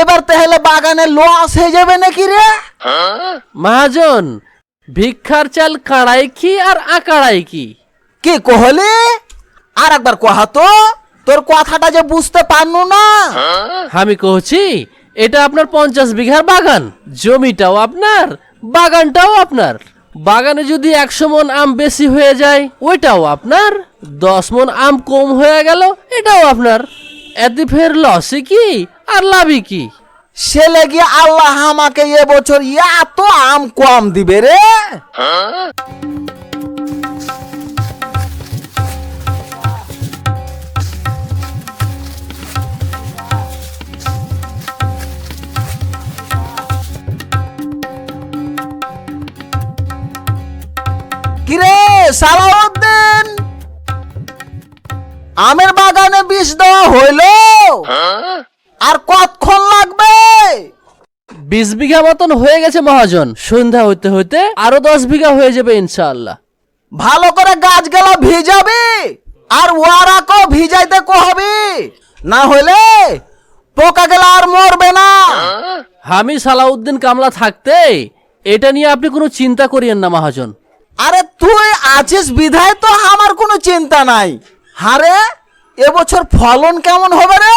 এবার তাহলে বাগানে লস হয়ে যাবে নাকি রে? মহাজন ভিক্ষার চাল কাড়াই কি আর আকাড়াই কি? কি কহলি? আর একবার কহা তো তোর কথাটা যে বুঝতে পারনু না। আমি কহছি এটা আপনার পঞ্চাশ বিঘার বাগান জমিটাও আপনার বাগানটাও আপনার। বাগানে যদি একশো মন আম বেশি হয়ে যায় ওইটাও আপনার। দশ মন আম কম হয়ে গেল এটাও আপনার। এতে ফের লসই কি? আর লাভই কি? সে লেগে আল্লাহ আমাকে এবছর এত আম কম দিবে রে। কিরে সালাউদ্দিন আমের বাগানে বিষ দেওয়া হইল? আর কতক্ষণ লাগবে? বিশ বিঘা মতন হয়ে গেছে মহাজন। সন্ধ্যা হইতে হইতে আরও দশ বিঘা হয়ে যাবে ইনশাআল্লাহ। ভালো করে গাছ গাছগুলো ভিজাবি আর ওয়ারাকেও ভিজাইতে কহবি। না হলে পোকা গেলা আর মরবে না। আমি সালাউদ্দিন কামলা থাকতে এটা নিয়ে আপনি কোনো চিন্তা করিয়েন না মহাজন। আরে তুই আছিস বিধায় তো আমার কোনো চিন্তা নাই। হারে এবছর ফলন কেমন হবে রে?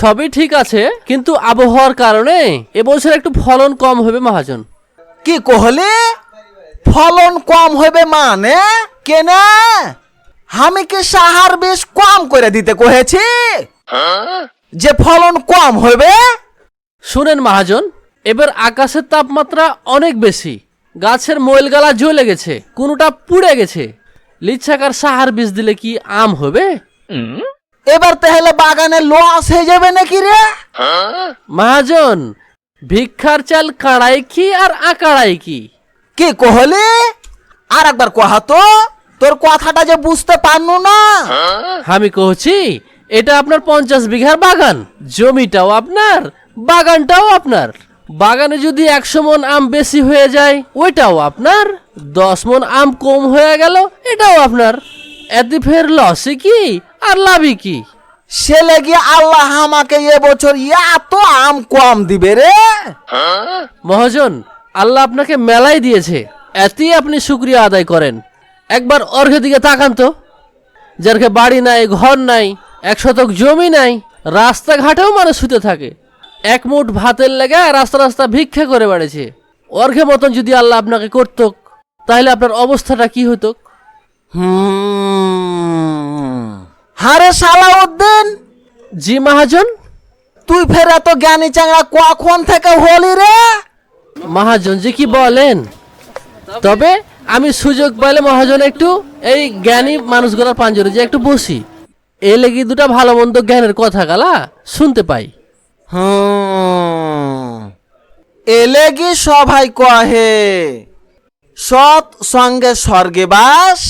সবই ঠিক আছে কিন্তু আবহাওয়ার কারণে এবছর একটু ফলন কম হবে মহাজন। কি কহলে? ফলন কম হবে মানে? কেনে আমি কি সাহার বেশ কম করে দিতে কহেছি? যে ফলন কম হবে? শুনেন মহাজন এবার আকাশের তাপমাত্রা অনেক বেশি। গাছের ময়লগালা জ্বলে গেছে কোনোটা পুড়ে গেছে। লিচ্ছাকার সাহার বীজ দিলে কি আম হবে? এবার তাহলে বাগানে লস হয়ে যাবে নাকি রে? মহাজন ভিক্ষার চাল কাড়াই কি আর আকাড়াই কি? কি কহলি? আর একবার কহা তো তোর কথাটা যে বুঝতে পারনু না। আমি কহছি এটা আপনার পঞ্চাশ বিঘার বাগান জমিটাও আপনার বাগানটাও আপনার। বাগানে যদি একশো মন আম বেশি হয়ে যায় ওইটাও আপনার। দশ মন আম কম হয়ে গেল এটাও আপনার। এতে ফের লসই কি? আর লাভই কি? সে লেগে আল্লাহ আমাকে এবছর এত আম কম দিবে রে। মহাজন আল্লাহ আপনাকে মেলাই দিয়েছে। এতই আপনি শুক্রিয়া আদায় করেন। একবার অর্ঘের দিকে তাকান তো। যার কে বাড়ি নাই ঘর নাই এক শতক জমি নাই রাস্তাঘাটেও মানুষ শুতে থাকে। এক মুঠ ভাতের লেগে রাস্তা রাস্তা ভিক্ষা করে বেড়েছে অর্ঘে মতন যদি আল্লাহ আপনাকে করত তাহলে আপনার অবস্থাটা কি হতো হুম হারে সালাউদ্দিন। জি মহাজন। তুই ফের এত জ্ঞানী চাংড়া কখন থেকে হলি রে? মহাজন জি কি বলেন? তবে আমি সুযোগ পাইলে মহাজন একটু এই জ্ঞানী মানুষগুলোর পাঞ্জরে যে একটু বসি। এ লেগে দুটা ভালো মন্দ জ্ঞানের কথা গালা শুনতে পাই। হুম। এলেগি সবাই কহে সৎ সঙ্গে স্বর্গে বাস।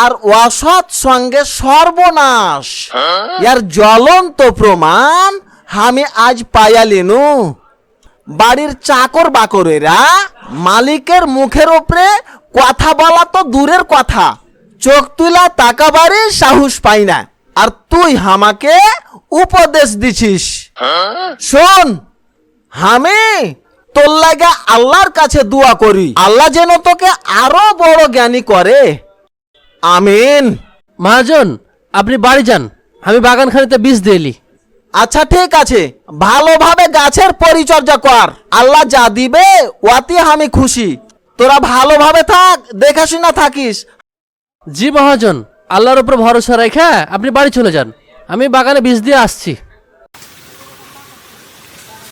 আর অসৎ সঙ্গে সর্বনাশ। ইয়ার জ্বলন্ত প্রমাণ আমি আজ পাইয়ালিনু। বাড়ির চাকর বাকরেরা মালিকের মুখের ওপরে কথা বলা তো দূরের কথা। চোখ তুলা তাকাবারই সাহস পাই না। আর তুই আমাকে উপদেশ দিছিস। শোন, আমি তোর লাগা আল্লাহর কাছে দোয়া করি। আল্লাহ যেন তোকে আরও বড় জ্ঞানী করে। আমিন। মহাজন আপনি বাড়ি যান। আমি বাগানখানিতে বীজ দিয়েলি আচ্ছা ঠিক আছে। ভালোভাবে গাছের পরিচর্যা কর। আল্লাহ যা দিবে ওয়াতি আমি খুশি। তোরা ভালোভাবে থাক দেখাশোনা থাকিস। জি মহাজন আল্লাহর উপর ভরসা রেখে আপনি বাড়ি চলে যান। আমি বাগানে বীজ দিয়ে আসছি।